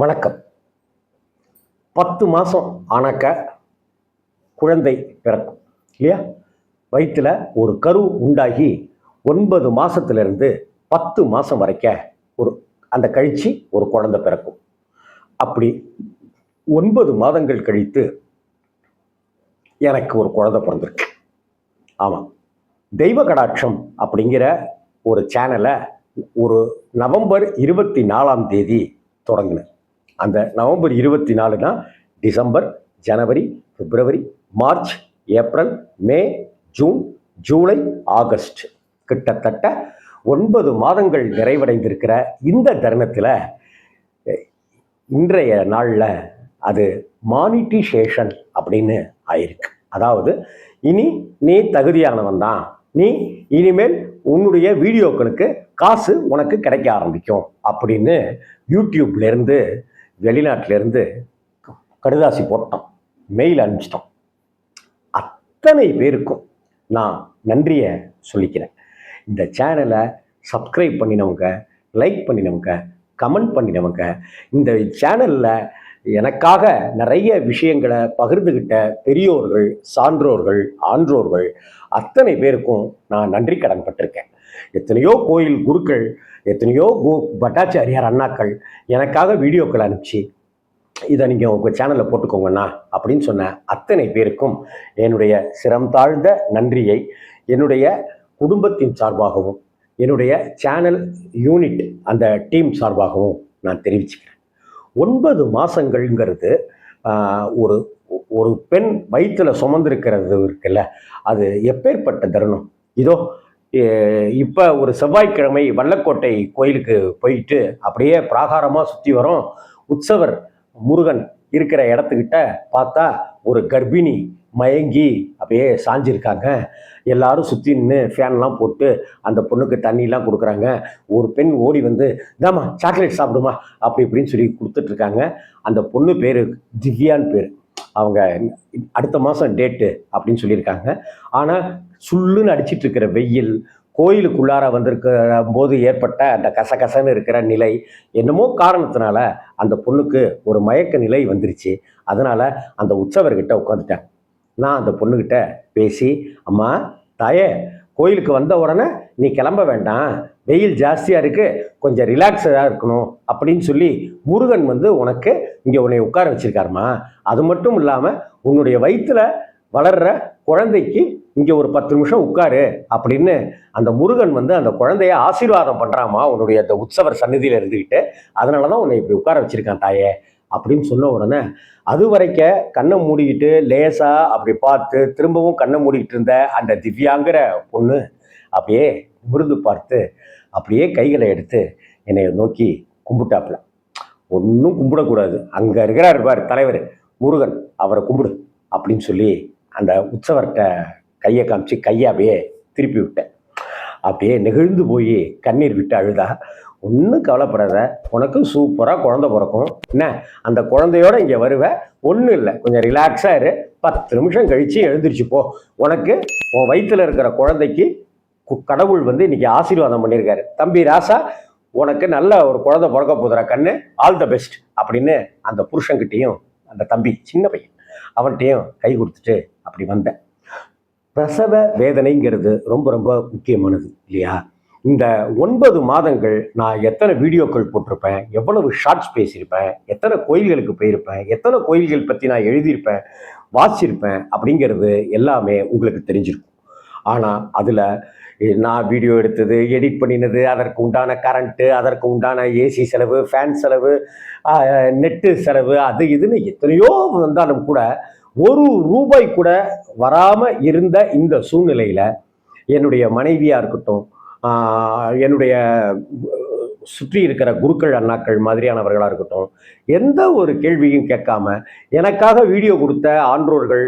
வணக்கம். பத்து மாதம் ஆனாக்க குழந்தை பிறக்கும் இல்லையா? வயிற்றில் ஒரு கரு உண்டாகி ஒன்பது மாதத்துலேருந்து பத்து மாதம் வரைக்க ஒரு அந்த கழித்து ஒரு குழந்தை பிறக்கும். அப்படி ஒன்பது மாதங்கள் கழித்து எனக்கு ஒரு குழந்தை பிறந்திருக்கு. ஆமாம் தெய்வ கடாட்சம் அப்படிங்கிற ஒரு சேனலை ஒரு நவம்பர் இருபத்தி நாலாம் தேதி தொடங்கினேன். அந்த நவம்பர் இருபத்தி நாலுனா டிசம்பர் ஜனவரி பிப்ரவரி March April May June July August. கிட்டத்தட்ட ஒன்பது மாதங்கள் நிறைவடைந்திருக்கிற இந்த தருணத்தில் இன்றைய நாளில் அது மானிட்டிசேஷன் அப்படின்னு ஆயிருக்கு. அதாவது இனி நீ தகுதியானவன் தான். நீ இனிமேல் உன்னுடைய வீடியோக்களுக்கு காசு உனக்கு கிடைக்க ஆரம்பிக்கும் அப்படின்னு யூடியூப்லேருந்து வெளிநாட்டிலேருந்து கடுதாசி போட்டோம். மெயில் அனுப்பிச்சிட்டோம். அத்தனை பேருக்கும் நான் நன்றியை சொல்லிக்கிறேன். இந்த சேனலை சப்ஸ்கிரைப் பண்ணினவங்க லைக் பண்ணினவங்க கமெண்ட் பண்ணினவங்க இந்த சேனலில் எனக்காக நிறைய விஷயங்களை பகிர்ந்துக்கிட்ட பெரியோர்கள் சான்றோர்கள் ஆன்றோர்கள் அத்தனை பேருக்கும் நான் நன்றி கடன் பட்டிருக்கேன். எத்தனையோ கோயில் குருக்கள் எத்தனையோ கோ பட்டாச்சாரியார் அண்ணாக்கள் எனக்காக வீடியோக்கள் அனுப்பிச்சு இதை நீங்கள் உங்கள் சேனலில் போட்டுக்கோங்கண்ணா அப்படின்னு சொன்ன அத்தனை பேருக்கும் என்னுடைய சிரம் தாழ்ந்த நன்றியை என்னுடைய குடும்பத்தின் சார்பாகவும் என்னுடைய சேனல் யூனிட் அந்த டீம் சார்பாகவும் நான் தெரிவிச்சுக்கிறேன். ஒன்பது மாதங்கள்ங்கிறது ஒரு ஒரு பெண் வயிற்றில் சுமந்திருக்கிறது இருக்குல்ல அது எப்பேற்பட்ட தருணம்? இதோ இப்போ ஒரு செவ்வாய்க்கிழமை வல்லக்கோட்டை கோயிலுக்கு போயிட்டு அப்படியே பிராகாரமாக சுற்றி வரோம் உற்சவர் முருகன் இருக்கிற இடத்துக்கிட்ட பார்த்தா ஒரு கர்ப்பிணி மயங்கி அப்படியே சாஞ்சிருக்காங்க. எல்லாரும் சுற்றி நின்று ஃபேன்லாம் போட்டு அந்த பொண்ணுக்கு தண்ணிலாம் கொடுக்குறாங்க. ஒரு பெண் ஓடி வந்து இதாம்மா சாக்லேட் சாப்பிடுமா? அப்படி இப்படின்னு சொல்லி கொடுத்துட்ருக்காங்க அந்த பொண்ணு பேர் திவ்யான்னு பேர். அவங்க அடுத்த மாதம் டேட்டு அப்படின்னு சொல்லியிருக்காங்க. ஆனால் சுள்ளுன்னு அடிச்சிட்டு இருக்கிற வெயில் கோயிலுக்குள்ளார வந்திருக்கிற போது ஏற்பட்ட அந்த கசகசன்னு இருக்கிற நிலை என்னமோ காரணத்தினால அந்த பொண்ணுக்கு ஒரு மயக்க நிலை வந்துருச்சு. அதனால் அந்த உற்சவர்கிட்ட உட்காந்துட்டேன் நான் அந்த பொண்ணுக்கிட்ட பேசி அம்மா தாயே கோயிலுக்கு வந்த உடனே நீ கிளம்ப வேண்டாம். வெயில் ஜாஸ்தியாக இருக்குது கொஞ்சம் ரிலாக்ஸாக இருக்கணும் அப்படின்னு சொல்லி முருகன் வந்து உனக்கு இங்கே உன்னை உட்கார வச்சுருக்காருமா. அது மட்டும் இல்லாமல் உன்னுடைய வயிற்றில் வளர்கிற குழந்தைக்கு இங்கே ஒரு பத்து நிமிஷம் உட்காரு அப்படின்னு அந்த முருகன் வந்து அந்த குழந்தைய ஆசீர்வாதம் பண்ணுறாமா உன்னுடைய அந்த உற்சவர் சந்நிதியில் இருந்துக்கிட்டு அதனால தான் உன்னை இப்படி உட்கார வச்சுருக்கான் தாயே அப்படின்னு சொன்ன உடனே அது வரைக்க கண்ணை மூடிக்கிட்டு லேசாக அப்படி பார்த்து திரும்பவும் கண்ணை மூடிக்கிட்டு இருந்த அந்த திவ்யாங்கிற பொண்ணு அப்படியே முருது பார்த்து அப்படியே கைகளை எடுத்து என்னை நோக்கி கும்பிட்டாப்புல. ஒன்றும் கும்பிடக்கூடாது. அங்கே இருக்கிறார் இருப்பார் தலைவர் முருகன் அவரை கும்பிடு அப்படின்னு சொல்லி அந்த உற்சவர்கிட்ட கையை காமிச்சு கையை அப்படியே திருப்பி விட்டேன். அப்படியே நெகிழ்ந்து போய் கண்ணீர் விட்டு அழுதா ஒன்றும் கவலைப்படாத உனக்கு சூப்பராக குழந்த பிறக்கும். என்ன அந்த குழந்தையோட இங்கே வருவ? ஒன்றும் இல்லை. கொஞ்சம் ரிலாக்ஸாக இரு. பத்து நிமிஷம் கழித்து எழுந்திரிச்சு போ. உனக்கு உன் வயிற்றில் இருக்கிற குழந்தைக்கு கடவுள் வந்து இன்னைக்கு ஆசீர்வாதம் பண்ணியிருக்காரு தம்பி ராசா உனக்கு நல்ல ஒரு குழந்தை பிறக்க போதுற கண்ணு ஆல் த பெஸ்ட் அப்படின்னு அந்த புருஷன்கிட்டையும் அந்த தம்பி சின்ன பையன் அவன்கிட்டையும் கை கொடுத்துட்டு அப்படி வந்தேன். பிரசவ வேதனைங்கிறது ரொம்ப ரொம்ப முக்கியமானது இல்லையா? இந்த ஒன்பது மாதங்கள் நான் எத்தனை வீடியோக்கள் போட்டிருப்பேன் எவ்வளவு ஷார்ட்ஸ் பேசியிருப்பேன் எத்தனை கோயில்களுக்கு போயிருப்பேன் எத்தனை கோயில்கள் பற்றி நான் எழுதியிருப்பேன் வாசிச்சிருப்பேன் அப்படிங்கிறது எல்லாமே உங்களுக்கு தெரிஞ்சிருக்கும். ஆனால் அதில் நான் வீடியோ எடுத்தது எடிட் பண்ணினது அதற்கு உண்டான கரண்ட்டு அதற்கு உண்டான ஏசி செலவு ஃபேன் செலவு நெட்டு செலவு அது இதுன்னு எத்தனையோ வந்தாலும் கூட ஒரு ரூபாய் கூட வராமல் இருந்த இந்த சூழ்நிலையில் என்னுடைய மனைவியாக இருக்கட்டும் என்னுடைய சுற்றி இருக்கிற குருக்கள் அண்ணாக்கள் மாதிரியானவர்களாக இருக்கட்டும் எந்த ஒரு கேள்வியும் கேட்காம எனக்காக வீடியோ கொடுத்த ஆன்றோர்கள்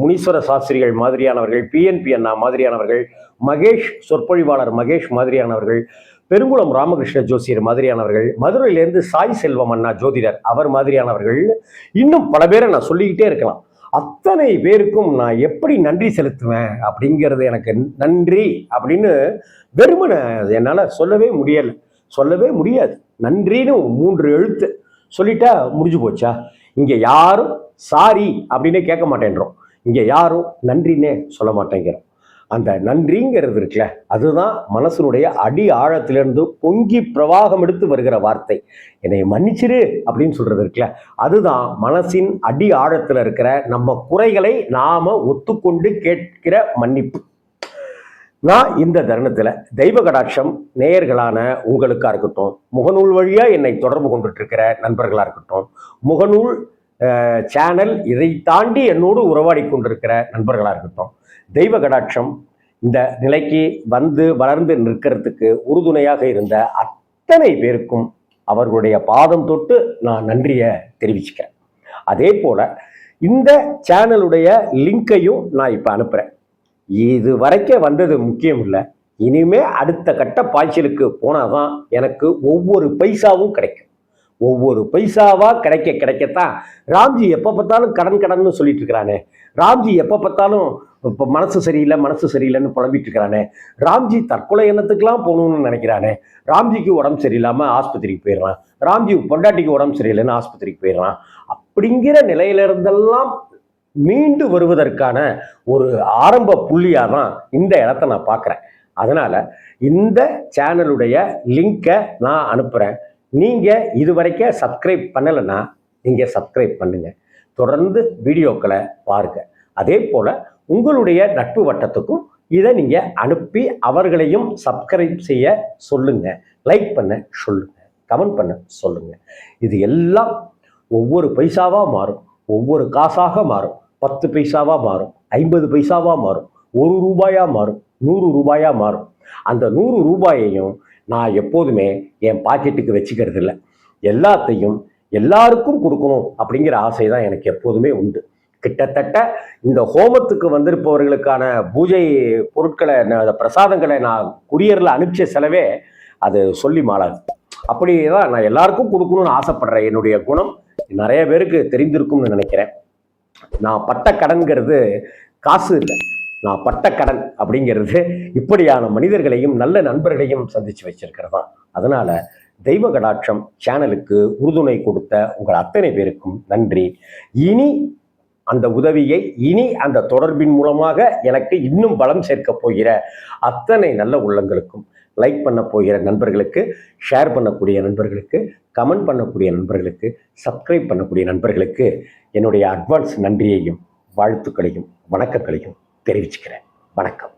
முனீஸ்வர சாஸ்திரிகள் மாதிரியானவர்கள் பிஎன்பி அண்ணா மாதிரியானவர்கள் மகேஷ் சொற்பொழிவாளர் மகேஷ் மாதிரியானவர்கள் பெருங்குளம் ராமகிருஷ்ண ஜோசியர் மாதிரியானவர்கள் மதுரையிலேருந்து சாய் செல்வம் அண்ணா ஜோதிடர் அவர் மாதிரியானவர்கள் இன்னும் பல பேரை நான் சொல்லிக்கிட்டே இருக்கலாம். அத்தனை பேருக்கும் நான் எப்படி நன்றி செலுத்துவேன் அப்படிங்கிறது எனக்கு நன்றி அப்படின்னு வெறுமனை என்னால் சொல்லவே முடியலை. சொல்லவே முடியாது. நன்றின்னு மூன்று எழுத்து சொல்லிட்டா முடிஞ்சு போச்சா? இங்கே யாரும் சாரி அப்படின்னே கேட்க மாட்டேன்றோம். இங்கே யாரும் நன்றின்னே சொல்ல மாட்டேங்கிறோம். அந்த நன்றிங்கிறது இருக்குல்ல அதுதான் மனசனுடைய அடி ஆழத்திலிருந்து பொங்கி பிரவாகம் எடுத்து வருகிற வார்த்தை. என்னை மன்னிச்சிரு அப்படின்னு சொல்றது இருக்குல்ல அதுதான் மனசின் அடி ஆழத்தில் இருக்கிற நம்ம குறைகளை நாம ஒத்துக்கொண்டு கேட்கிற மன்னிப்பு. நான் இந்த தருணத்தில் தெய்வ கடாட்சம் நேயர்களான உங்களுக்காக இருக்கட்டும் முகநூல் வழியாக என்னை தொடர்பு கொண்டுட்டு இருக்கிற நண்பர்களாக இருக்கட்டும் முகநூல் சேனல் இதை தாண்டி என்னோடு உறவாடி கொண்டிருக்கிற நண்பர்களாக இருக்கட்டும் தெய்வ கடாட்சம் இந்த நிலைக்கு வந்து வளர்ந்து நிற்கிறதுக்கு உறுதுணையாக இருந்த அத்தனை பேருக்கும் அவர்களுடைய பாதம் தொட்டு நான் நன்றியை தெரிவிச்சுக்கிறேன். அதே போல் இந்த சேனலுடைய லிங்கையும் நான் இப்போ அனுப்புகிறேன் இது வரைக்கும் வந்தது முக்கியம் இல்லை. இனிமே அடுத்த கட்ட பாய்ச்சலுக்கு போனாதான் எனக்கு ஒவ்வொரு பைசாவும் கிடைக்கும். ஒவ்வொரு பைசாவா கிடைக்க கிடைக்கத்தான் ராம்ஜி எப்போ பார்த்தாலும் கடன் கடன்னு சொல்லிட்டு இருக்கிறானே. ராம்ஜி எப்போ பார்த்தாலும் இப்போ மனசு சரியில்லை மனசு சரியில்லைன்னு புலம்பிட்டு இருக்கிறானே. ராம்ஜி தற்கொலை எண்ணத்துக்கெல்லாம் போகணும்னு நினைக்கிறானே. ராம்ஜிக்கு உடம்பு சரியில்லாமல் ஆஸ்பத்திரிக்கு போயிடுறான் ராம்ஜி பொண்டாட்டிக்கு உடம்பு சரியில்லைன்னு ஆஸ்பத்திரிக்கு போயிடுறான் அப்படிங்கிற நிலையிலிருந்தெல்லாம் மீண்டு வருவதற்கான ஒரு ஆரம்ப புள்ளியாக தான் இந்த இடத்த நான் பார்க்குறேன். அதனால் இந்த சேனலுடைய லிங்கை நான் அனுப்புகிறேன் நீங்கள் இது வரைக்கும் சப்ஸ்கிரைப் பண்ணலைன்னா நீங்கள் சப்ஸ்கிரைப் பண்ணுங்கள் தொடர்ந்து வீடியோக்களை பாருங்க. அதே போல் உங்களுடைய நட்பு வட்டத்துக்கும் இதை நீங்கள் அனுப்பி அவர்களையும் சப்ஸ்கிரைப் செய்ய சொல்லுங்கள் லைக் பண்ண சொல்லுங்கள் கமெண்ட் பண்ண சொல்லுங்கள் இது எல்லாம் ஒவ்வொரு பைசாவாக மாறும். ஒவ்வொரு காசாக மாறும். பத்து பைசாவாக மாறும் ஐம்பது பைசாவாக மாறும் ஒரு ரூபாயாக மாறும் நூறு ரூபாயாக மாறும். அந்த நூறு ரூபாயையும் நான் எப்போதுமே என் பாக்கெட்டுக்கு வச்சுக்கிறது இல்லை எல்லாத்தையும் எல்லாருக்கும் கொடுக்கணும் அப்படிங்கிற ஆசை தான் எனக்கு எப்போதுமே உண்டு. கிட்டத்தட்ட இந்த ஹோமத்துக்கு வந்திருப்பவர்களுக்கான பூஜை பொருட்களை நான் அந்த பிரசாதங்களை நான் குரியரில் அனுப்பிச்ச செலவே அது சொல்லி மாறாது. அப்படி தான் நான் எல்லாருக்கும் கொடுக்கணும்னு ஆசைப்படுறேன். என்னுடைய குணம் நிறைய பேருக்கு தெரிந்திருக்கும்னு நினைக்கிறேன். நான் பட்ட கடன்கிறது காசு இல்லை. நான் பட்ட கடன் அப்படிங்கிறது இப்படியான மனிதர்களையும் நல்ல நண்பர்களையும் சந்திச்சு வச்சிருக்கிறதா. அதனால தெய்வ கடாட்சம் சேனலுக்கு உறுதுணை கொடுத்த உங்கள் அத்தனை பேருக்கும் நன்றி. இனி அந்த உதவியை இனி அந்த தொடர்பின் மூலமாக எனக்கு இன்னும் பலம் சேர்க்க போகிற அத்தனை நல்ல உள்ளங்களுக்கும் லைக் பண்ண போகிற நண்பர்களுக்கு ஷேர் பண்ணக்கூடிய நண்பர்களுக்கு கமெண்ட் பண்ணக்கூடிய நண்பர்களுக்கு சப்ஸ்கிரைப் பண்ணக்கூடிய நண்பர்களுக்கு என்னுடைய அட்வான்ஸ் நன்றியையும் வாழ்த்துக்களையும் வணக்கங்களையும் தெரிவிச்சுக்கிறேன். வணக்கம்.